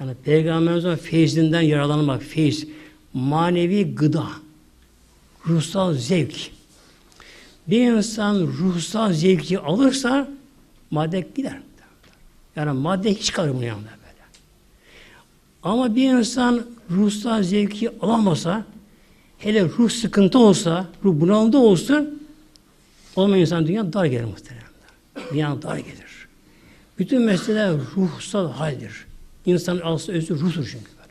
Yani Peygamberimizin feyzinden yararlanmak, feyiz, manevi gıda, ruhsal zevk. Bir insan ruhsal zevki alırsa madde gider. Yani madde hiç kalır bunun yanında böyle. Ama bir insan ruhsal zevki alamasa, hele ruh sıkıntı olsa, ruh bunalımda olsun, o insan dünya dar gelir muhtemelen. Dünya dar gelir. Bütün mesele ruhsal haldir. İnsanın aslı özü ruhtur çünkü böyle.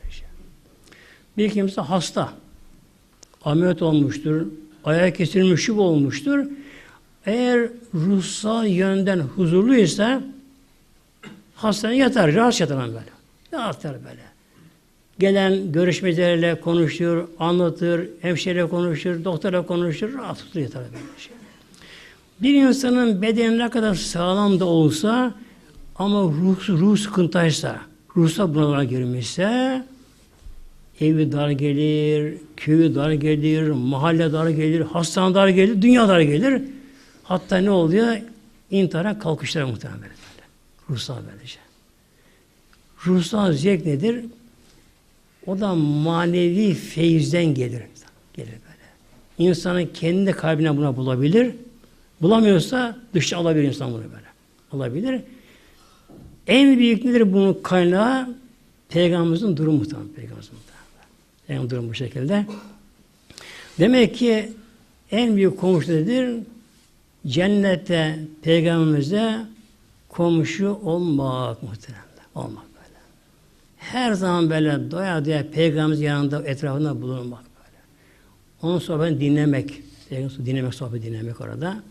Bir kimse hasta, ameliyat olmuştur, ayağı kesilmiş şu olmuştur. Eğer ruhsal yönden huzurluysa hastaneye yatar, rahat yatar böyle. Yatar böyle. Gelen görüşmecilerle konuşur, anlatır, hemşireyle konuşur, doktorla konuşur, rahat oturur yatar böyle şey. Bir insanın bedeni ne kadar sağlam da olsa ama ruh, ruh sıkıntıysa, ruhsal bunalıma girmişse evi dar gelir, köyü dar gelir, mahalle dar gelir, hastane dar gelir, dünya dar gelir. Hatta ne oluyor? İntihara kalkışlar muhtemelen böyle. Ruhsal böylece. Ruhsal zevk nedir? O da manevi feyizden gelir. Gelir böyle. İnsanın kendi kalbine buna bulabilir. Bulamıyorsa dışa alabilir insan bunu böyle. Alabilir. En büyük nedir bunun kaynağı? Peygamberimizin durumu muhtemelen. Peygamberimizin en durum bu şekilde. Demek ki en büyük komşu nedir? Cennette peygamberimize komşu olmak muhtemelen. Olmak böyle. Her zaman böyle doya doya peygamberimizin yanında etrafında bulunmak böyle. Onun sohbetini dinlemek. Peygamberimizin dinlemek, sohbet dinlemek orada.